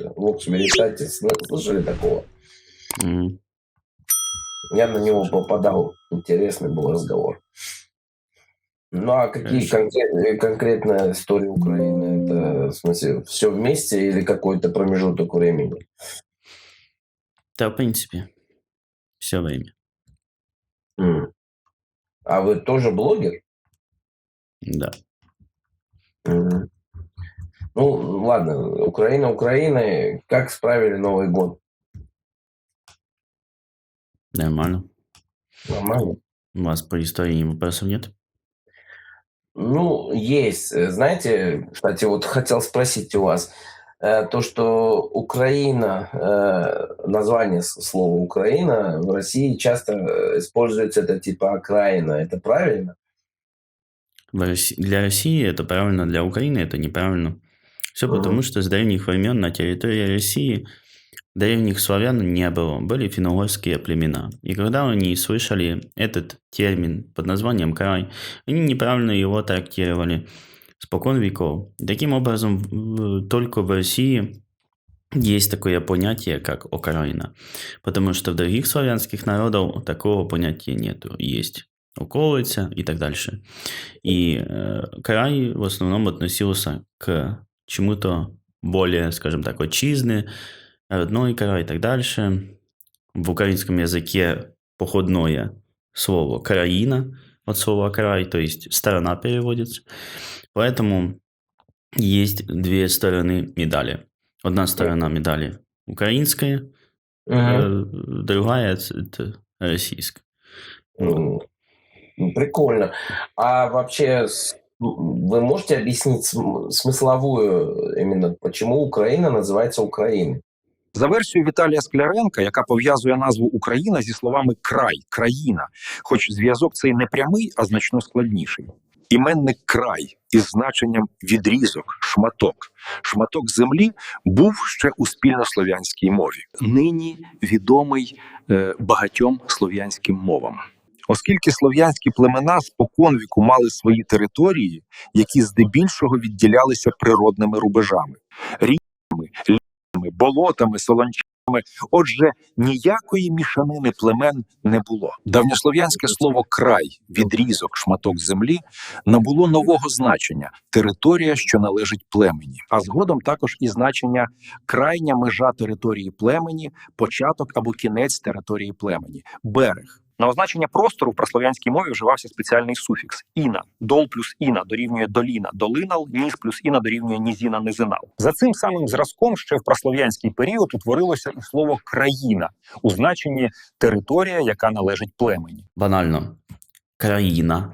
какой-то. Лукс Веритатис. Слышали такого? Мгм. Я на него попадал. Интересный был разговор. Ну, а какие Хорошо. конкрет- конкретно истории Украины? Это, в смысле, все вместе или какой-то промежуток времени? Да, в принципе, все время. М. А вы тоже блогер? Да. Мгм. Ну, ладно, Украина Украины. Как справили Новый год? Нормально. Нормально? У вас по истории вопросов нет? Ну, есть. Э, Знаете, кстати, вот хотел спросить у вас, э, то, что Украина, э, название слова Украина в России часто э, используется это типа окраина. Это правильно? Для России это правильно, для Украины это неправильно. Все потому, что с древних времен на территории России древних славян не было, были финно-угорские племена. И когда они слышали этот термин под названием край, они неправильно его трактировали спокон веков. Таким образом, только в России есть такое понятие, как окраина. Потому что в других славянских народов такого понятия нету. Есть околица и так дальше. И э, край в основном относился к чему-то более, скажем так, отчизны, родной край и так дальше. В украинском языке походное слово «краина» от слова «край», то есть «сторона» переводится. Поэтому есть две стороны медали. Одна сторона медали украинская, э, другая это российская. М, ну, Прикольно. А вообще с- вы можете объяснить см- смысловую именно, почему Украина называется Украиной? За версією Віталія Скляренка, яка пов'язує назву Україна зі словами край, країна, хоч зв'язок цей не прямий, а значно складніший. Іменник край із значенням відрізок, шматок. Шматок землі був ще у спільнослов'янській мові. Нині відомий е, багатьом слов'янським мовам. Оскільки слов'янські племена споконвіку мали свої території, які здебільшого відділялися природними рубежами, річками, лісами, болотами, солончами. Отже, ніякої мішанини племен не було. Давньослов'янське слово край, відрізок, шматок землі набуло нового значення територія, що належить племені. А згодом також і значення крайня межа території племені, початок або кінець території племені, берег. На означення простору в прослов'янській мові вживався спеціальний суфікс іна. Дол плюс іна дорівнює доліна, долинал, ніс плюс іна дорівнює нізіна, низинал. За цим самим зразком ще в прослов'янський період утворилося і слово країна у значенні територія, яка належить племені. банально. Краина.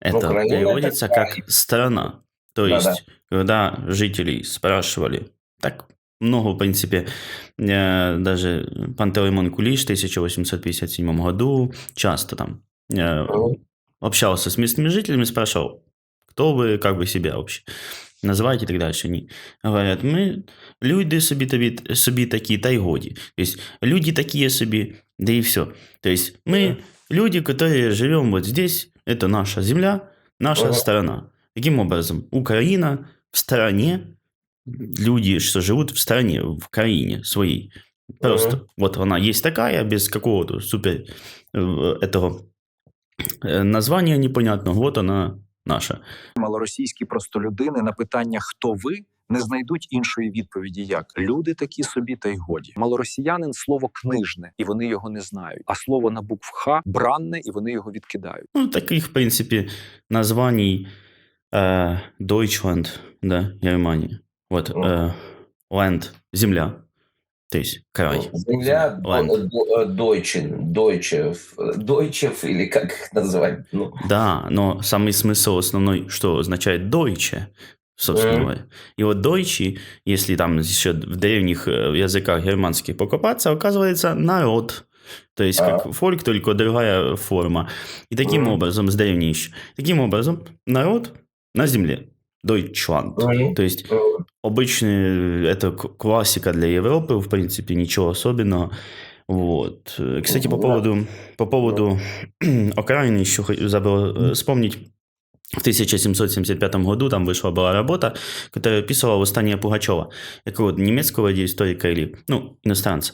Это Ну, переводится как страна. То есть, когда жителей спрашивали, так много, в принципе, э, даже Пантелеймон Кулиш в 1857 году часто там э, Мгм. общался с местными жителями, спрашивал, кто вы, как вы себя вообще называете и так дальше. Они говорят, мы люди собі, тобі, собі такі, та й годі. То есть, люди такие собі, да и все. То есть, мы Мгм. люди, которые живем вот здесь, это наша земля, наша Ага. страна. Таким образом, Украина в стране, люди, что живут в стране, в краине своей. Просто Мгм. вот она есть такая, без какого-то супер э, этого э, названия непонятного. Вот она наша. Малоросійські простолюдини на питання хто ви не знайдуть іншої відповіді, як люди такі собі, та й годі. Малоросіянин слово книжне, і вони його не знають. А слово на букв Х бранне, і вони його відкидають. Ну, таких, в принципе, названий э, Deutschland, да, Германия. Вот, э, land, земля, то есть край. Земля э, э, Дойчин, Дойчев, Дойчев или как их называть? Ну, Да, но самый смысл основной, что означает Deutsche, собственно говоря. И вот Deutsche, если там еще в древних э, языках германских покопаться, оказывается народ. То есть как фольк, только другая форма. И таким Мгм. образом, с древнейших, таким образом, народ на земле. Deutschland. Мгм. То есть э, обычный, это к- классика для Европы, в принципе, ничего особенного. Вот. Э, Кстати, по Да. поводу, по поводу Украины еще хо- забыл э, вспомнить. в 1775 году там вышла была работа, которая описывала восстание Пугачева, какого немецкого историка или, ну, иностранца.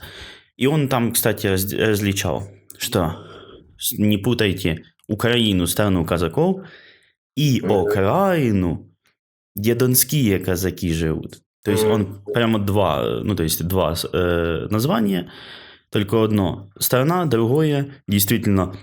И он там, кстати, раз- различал, что не путайте Украину, страну казаков, и. Украину, где донские казаки живут. То есть он прямо два, ну то есть два э, названия, только одно страна, другое действительно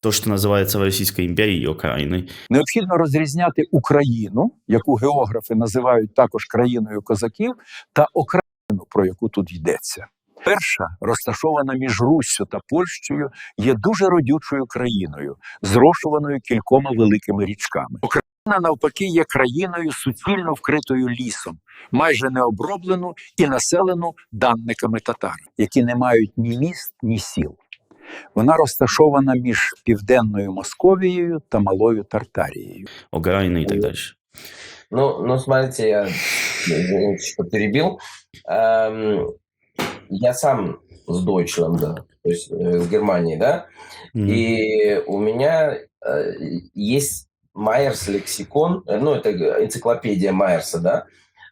то, що називається в Російській імперії Україною. Необхідно розрізняти Україну, яку географи називають також країною козаків, та Україну, про яку тут йдеться. Перша, розташована між Руссю та Польщею, є дуже родючою країною, зрошуваною кількома великими річками. Україна, навпаки, є країною суцільно вкритою лісом, майже необроблену і населену данниками татар, які не мають ні міст, ні сіл. Вона розташована між південною Московією та Малою Тартарією. Украина и так дальше. Ну, ну, смотрите, я извините, что перебил. Эм, я сам с Дойчлем, да, то есть э, с Германии, да, Мгм. и у меня э, есть Майерс лексикон, э, ну, это энциклопедия Майерса, да,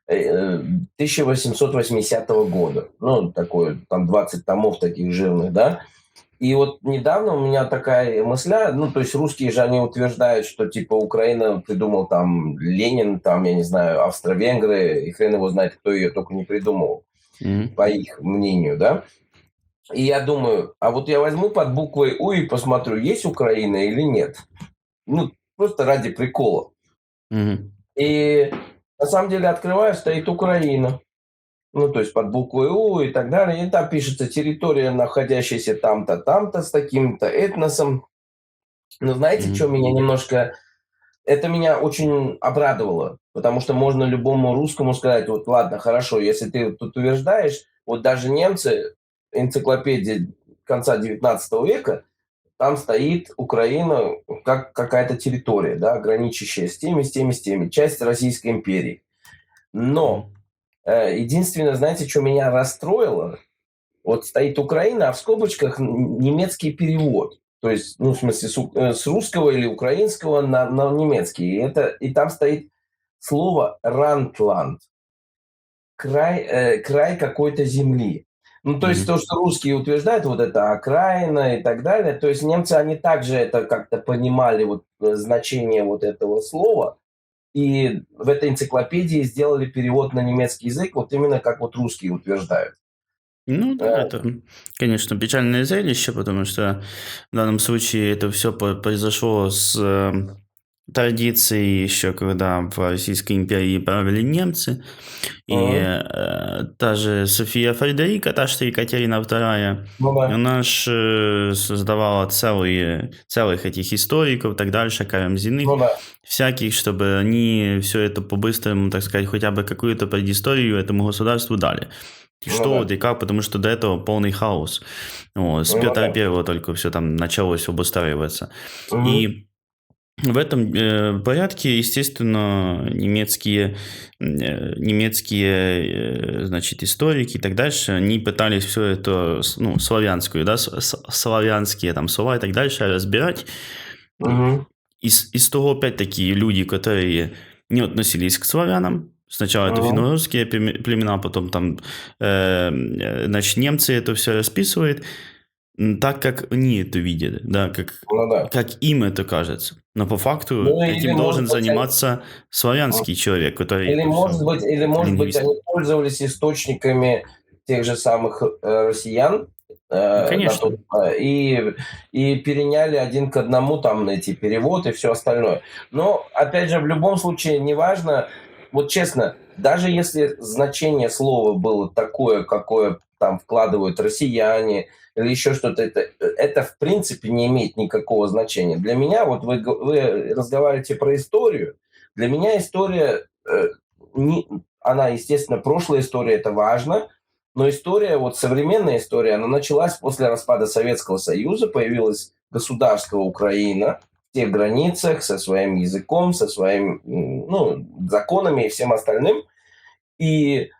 э, 1880 года. Ну, такой, там 20 томов таких жирных, да. И вот недавно у меня такая мысля, ну, то есть русские же, они утверждают, что, типа, Украина придумал там Ленин, там, я не знаю, австро-венгры, и хрен его знает, кто ее только не придумал Мгм. по их мнению, да. И я думаю, а вот я возьму под буквой У и посмотрю, есть Украина или нет. Ну, просто ради прикола. Мгм. И на самом деле открываю, стоит Украина. Ну, то есть под буквой У и так далее. И там пишется территория, находящаяся там-то, там-то, с таким-то этносом. Но знаете, Мгм. что меня немножко... Это меня очень обрадовало, потому что можно любому русскому сказать, вот ладно, хорошо, если ты тут утверждаешь, вот даже немцы, энциклопедия конца 19 века, там стоит Украина как какая-то территория, да, граничащая с теми, с теми, с теми, часть Российской империи. Но э, единственное, знаете, что меня расстроило? Вот стоит Украина, а в скобочках немецкий перевод. То есть, ну, в смысле, с, э, с русского или украинского на, на немецкий. И, это, и там стоит слово «рантланд». Край, э, край какой-то земли. Ну, то есть то, что русские утверждают, вот это окраина и так далее, то есть немцы, они также это как-то понимали, вот э, значение вот этого слова, и в этой энциклопедии сделали перевод на немецкий язык, вот именно как вот русские утверждают. Ну да, Э. это, конечно, печальное зрелище, потому что в данном случае это все произошло с традицией еще, когда в Российской империи правили немцы. И э, та же София Фредерика, та что Екатерина II, Ну да. она ж э, создавала целые, целых этих историков, так дальше, Карамзиных, Ну да. всяких, чтобы они все это по-быстрому, так сказать, хотя бы какую-то предысторию этому государству дали. Ну Что да. вот и как, потому что до этого полный хаос. Вот, с Ну Петра да. Первого только все там началось обустраиваться. Мгм. И в этом э, порядке, естественно, немецкие, э, немецкие э, значит, историки и так дальше, они пытались все это, ну, славянскую, да, славянские там слова и так дальше разбирать. Мгм. Из, из того, опять-таки, люди, которые не относились к славянам, сначала это финно-русские племе- племена, потом там, э, значит, немцы это все расписывают, так как они это видят, да, как, Ну да. как им это кажется. Но по факту Ну, этим должен быть, заниматься славянский человек, который... Или может быть, или может быть, они пользовались источниками тех же самых э, россиян. э, Ну, конечно. э, и, и переняли один к одному там эти переводы и все остальное. Но, опять же, в любом случае, неважно, вот честно, даже если значение слова было такое, какое там вкладывают россияне или еще что-то, это, это в принципе не имеет никакого значения. Для меня, вот вы, вы разговариваете про историю, для меня история, э, не- она, естественно, прошлая история, это важно, но история, вот современная история, она началась после распада Советского Союза, появилось государство Украина в тех границах, со своим языком, со своими ну, законами и всем остальным. И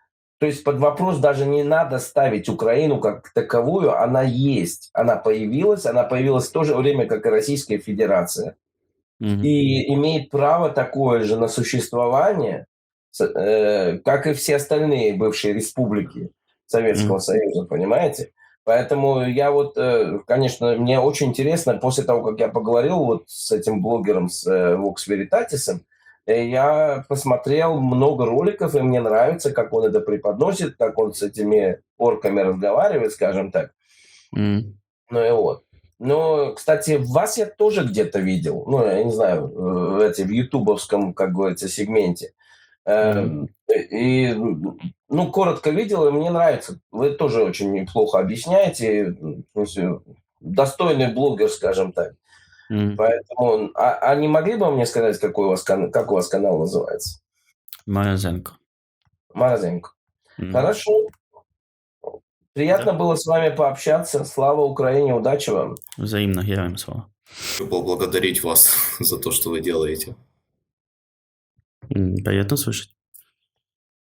то есть под вопрос даже не надо ставить Украину как таковую, она есть, она появилась, она появилась в то же время, как и Российская Федерация. Мгм. и имеет право такое же на существование, э, как и все остальные бывшие республики Советского Мгм. Союза, понимаете? Поэтому я вот, э, конечно, мне очень интересно, после того, как я поговорил вот с этим блогером, с э, Veritatis, э, я посмотрел много роликов, и мне нравится, как он это преподносит, как он с этими орками разговаривает, скажем так. М. Ну и вот. Но, кстати, вас я тоже где-то видел. Ну, я не знаю, э, в, эти, в ютубовском, как говорится, сегменте. Э, Мгм. И, ну, коротко видел, и мне нравится. Вы тоже очень неплохо объясняете. в смысле, Достойный блогер, скажем так. М. Поэтому, а, а не могли бы вы мне сказать, какой у вас, кан- как у вас канал называется? Морозенко. Морозенко. М. Хорошо. Приятно было с вами пообщаться. Слава Украине, удачи вам. Взаимно героям слава. Хочу поблагодарить вас за то, что вы делаете. Приятно слышать.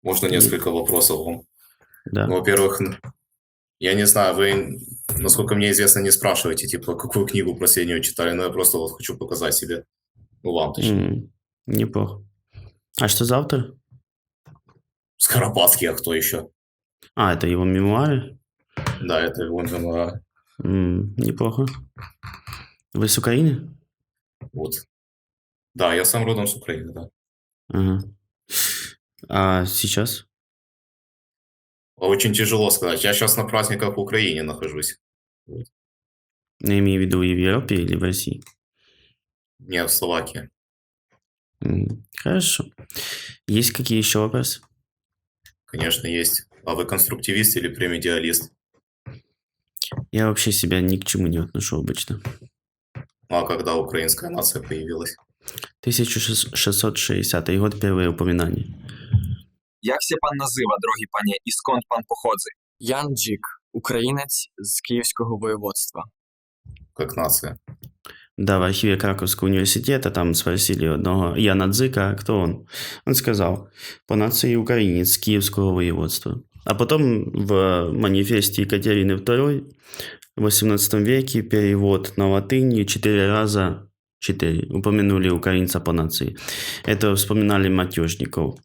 Можно несколько вопросов вам? Да. Ну, во-первых, я не знаю, вы, насколько мне известно, не спрашиваете, типа, какую книгу последнюю читали, но я просто вот хочу показать себе, ну, вам, точнее, М, Неплохо. А что за автор? Скоропадский, а кто еще? А, это его мемуары? Да, это его мемуары. М, Неплохо. Вы с Украины? Вот. Да, я сам родом с Украины, да. Ага. А сейчас? Очень тяжело сказать. Я сейчас на праздниках в Украине нахожусь. Я имею в виду и в Европе, или в России? Не в Словакии. Хорошо. Есть какие еще вопросы? Конечно, есть. А вы конструктивист или премедиалист? Я вообще себя ни к чему не отношу обычно. Ну, а когда украинская нация появилась? 1660 год, первое упоминание. Як się pan nazywa, drogi panie, i skąd pan pochodzi? Jan Dzik, українець з Київського воєводства. Как нация? Да, в архиве Краковского университета там спросили одного Яна Дзика, кто он. Он сказал, по нации украинец Киевского воеводства. А потом в манифесте Екатерины II в 18 веке перевод на латынь четыре раза четыре упомянули украинца по нации. Это вспоминали матюшников,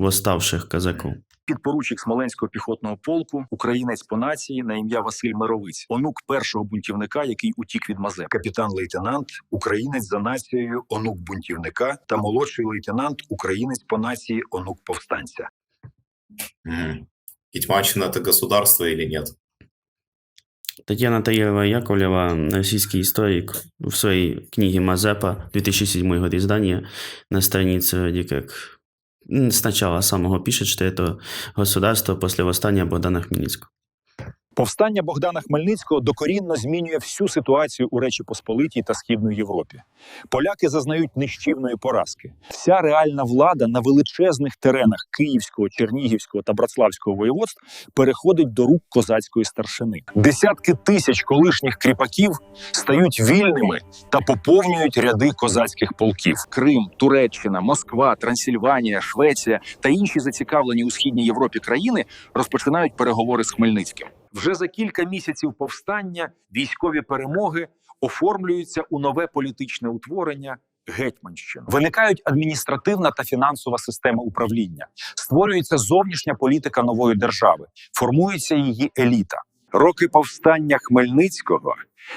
Восставших казаков. Підпоручик Смоленського піхотного полку, українець по нації на ім'я Василь Мировиць, онук першого бунтівника, який утік від Мазеп, капітан-лейтенант, українець за нацією, онук бунтівника та молодший лейтенант, українець по нації, онук повстанця. Гетьманщина – это государство или нет? Татьяна Таирова Яковлева, российский историк, в своей книге Мазепа, 2007 год издания, на странице вроде сначала самого пишет, что это государство после восстания Богдана Хмельницкого. Повстання Богдана Хмельницького докорінно змінює всю ситуацію у Речі Посполитій та Східної Європі. Поляки зазнають нищівної поразки. Вся реальна влада на величезних теренах Київського, Чернігівського та Братславського воєводств переходить до рук козацької старшини. Десятки тисяч колишніх кріпаків стають вільними та поповнюють ряди козацьких полків. Крим, Туреччина, Москва, Трансильванія, Швеція та інші зацікавлені у східній Європі країни розпочинають переговори з Хмельницьким. Вже за кілька місяців повстання військові перемоги оформлюються у нове політичне утворення гетьманщину. Виникають адміністративна та фінансова система управління, створюється зовнішня політика нової держави, формується її еліта. Роки повстання Хмельницького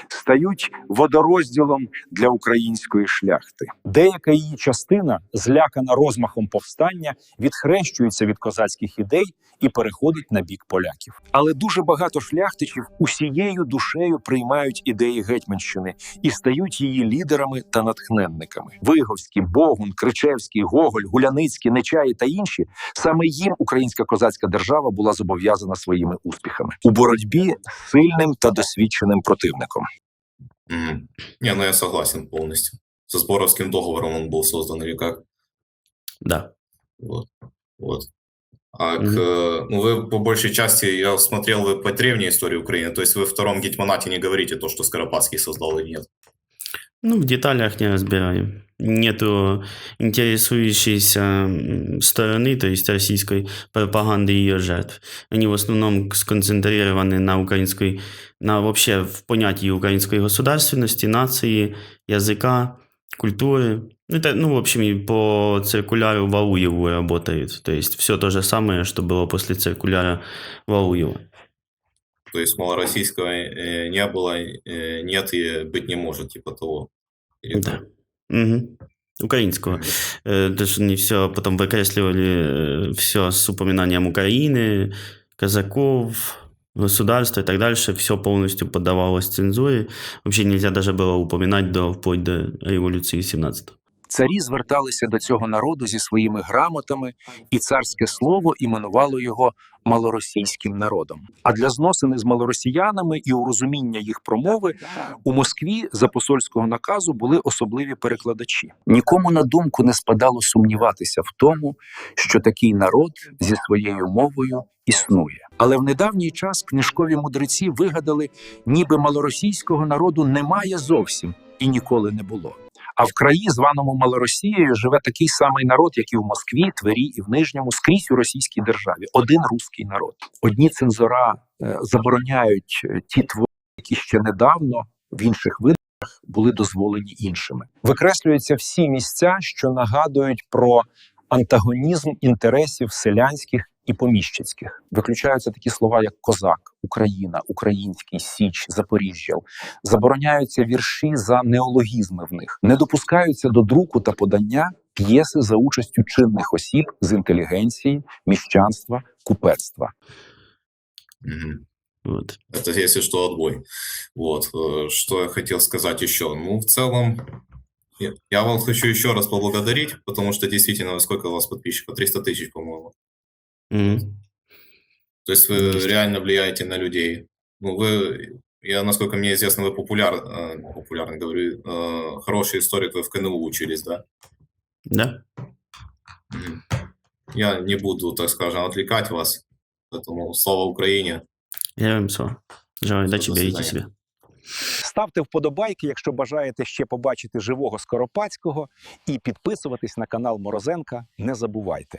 стають водорозділом для української шляхти. Деяка її частина, злякана розмахом повстання, відхрещується від козацьких ідей і переходить на бік поляків. Але дуже багато шляхтичів усією душею приймають ідеї гетьманщини і стають її лідерами та натхненниками. Виговський, Богун, Кричевський, Гоголь, Гуляницький, Нечаї та інші саме їм українська козацька держава була зобов'язана своїми успіхами у боротьбі з сильним та досвідченим противником. М. Не, ну я согласен полностью. Со Сборовским договором он был создан или как? Да. Вот. Вот. А Мгм. к, э, ну, вы по большей части, я смотрел, вы по древней истории Украины, то есть вы в втором гетьманате не говорите то, что Скоропадский создал или нет. Ну, в деталях не разбираем. Нету интересующейся м, стороны, то есть российской пропаганды и ее жертв. Они в основном сконцентрированы на украинской, на вообще в понятии украинской государственности, нации, языка, культуры. Это, ну, в общем, и по циркуляру Валуеву работает. То есть все то же самое, что было после циркуляра Валуева. То есть малороссийского э, не было, э, нет и быть не может, типа того. Или Да. Мгм. Украинского. Э, Даже не все, потом выкресливали все с упоминанием Украины, казаков, государства и так дальше. Все полностью поддавалось цензуре. Вообще нельзя даже было упоминать до, вплоть до революции 17 Царі зверталися до цього народу зі своїми грамотами, і царське слово іменувало його малоросійським народом. А для зносини з малоросіянами і урозуміння їх промови у Москві за посольського наказу були особливі перекладачі. Нікому на думку не спадало сумніватися в тому, що такий народ зі своєю мовою існує. Але в недавній час книжкові мудреці вигадали, ніби малоросійського народу немає зовсім і ніколи не було. А в краї, званому Малоросією, живе такий самий народ, як і в Москві, Твері і в Нижньому, скрізь у російській державі. Один руський народ. Одні цензора е, забороняють е, ті твори, які ще недавно в інших видах були дозволені іншими. Викреслюються всі місця, що нагадують про антагонізм інтересів селянських і поміщицьких. Виключаються такі слова, як козак, Україна, український, Січ, Запоріжжя. Забороняються вірші за неологізми в них, не допускаються до друку та подання п'єси за участю чинних осіб з інтелігенції, міщанства, купецтва. Мгм. Вот. Это, если что, отбой. Вот. э, Что я хотел сказать еще? Ну, в целом, я- я вам хочу еще раз поблагодарить, потому что действительно, сколько у вас подписчиков? 300 тысяч, по-моему. Мгм. То есть вы Есть. реально влияете на людей. Ну, вы, я, насколько мне известно, вы популяр, э, популярный, говорю, э, хороший историк, вы в КНУ учились, да? Да? Мгм. Я не буду, так скажем, отвлекать вас. Поэтому слава Украине. Героям слава. Желаю удачи, До берегите свидания. себя. Ставте вподобайки, якщо бажаєте ще побачити живого Скоропадського, і підписуватись на канал Морозенка не забувайте.